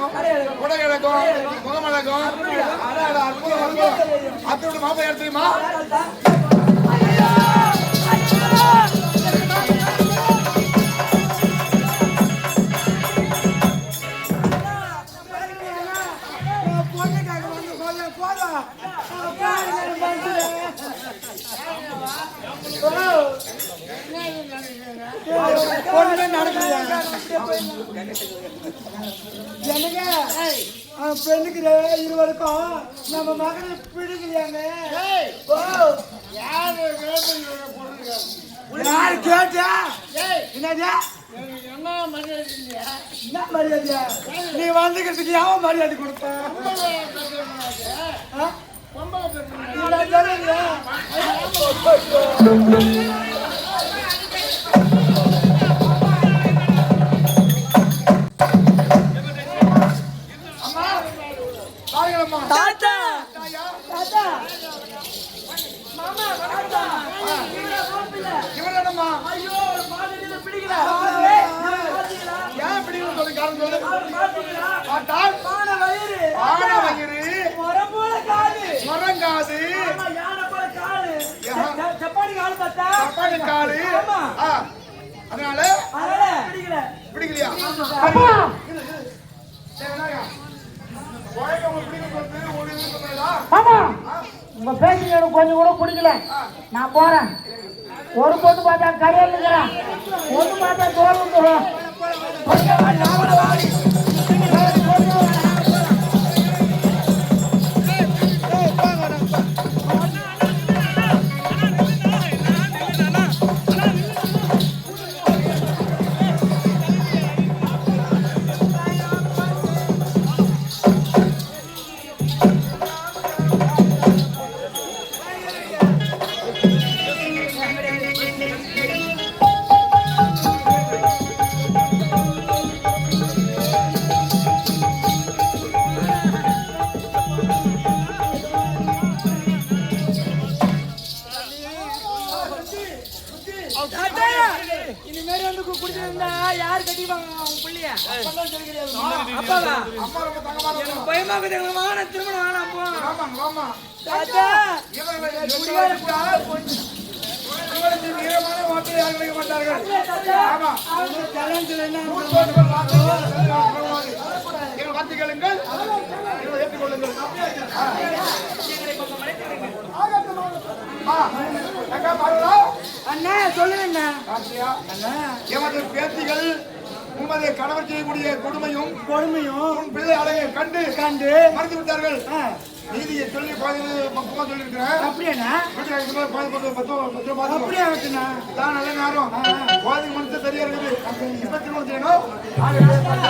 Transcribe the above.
அழகும் உடை அழகும் முகமழகும் அட, அட, அற்புதம் அற்புதம். அத்தோட மாப்பிள்ளை யார் தெரியுமா எனக்கு அவன் பெண்ணுக்கு இருவருக்கும் நம்ம மகனை பிடிக்கலையாங்க ஓ யாரு கேட்டா என்னது என்ன மரியாதையா நீ வந்துக்கிறதுக்கு யாவன் மரியாதை கொடுப்ப ஆ? தாத்தா. தாத்தா. மாமா தாத்தா ஐயோ பிடிக்கல. ஏன் பிடிக்கணும் சொல்லி காரணம் சொல்லு. பானை வயிறு. வயிறு. மரங்காது யானை போல ஜப்பானி காலு பார்த்தா ஆமா. ஆ, அதனால அதனால பிடிக்கல. பிடிக்கலையா? அப்பா ஆமா உங்க பேச்சு எனக்கு கொஞ்சம் கூட பிடிக்கல. நான் போறேன். ஒரு பொண்ணு பார்த்தா கரையில் இருக்கிறேன் பொண்ணு பார்த்தா தோல் தோறும் வந்து குடிச்சிருந்தா யார் கட்டிப்பாங்க உன் பிள்ளைய? அப்பாவா? அம்மா ரொம்ப தங்கமான திருமணம் வேணாம் போ ஆமாங்க, ஆமா. தாத்தா! ஈரமான வார்த்தை கிடைக்க மாட்டார்கள். ஆமா. வரக்கூடாது. எங்கள் வார்த்தை கேளுங்கள். பாத்தியா? எமது பேத்திகள் உமது கணவர் செய்யக்கூடிய கொடுமையும் கொடுமையும் உன் பிள்ளை அழகை கண்டு கண்டு மறைத்து விட்டார்கள் நீதியை சொல்லி பாதி பக்குவமா சொல்லியிருக்கிறேன். அப்படியாண்ணா பாதி பக்கம். அப்படியே ஆச்சுண்ணா தான் நல்ல நேரம். கோதி மனுஷன் சரியா இருக்குது. ஆக, ஆ.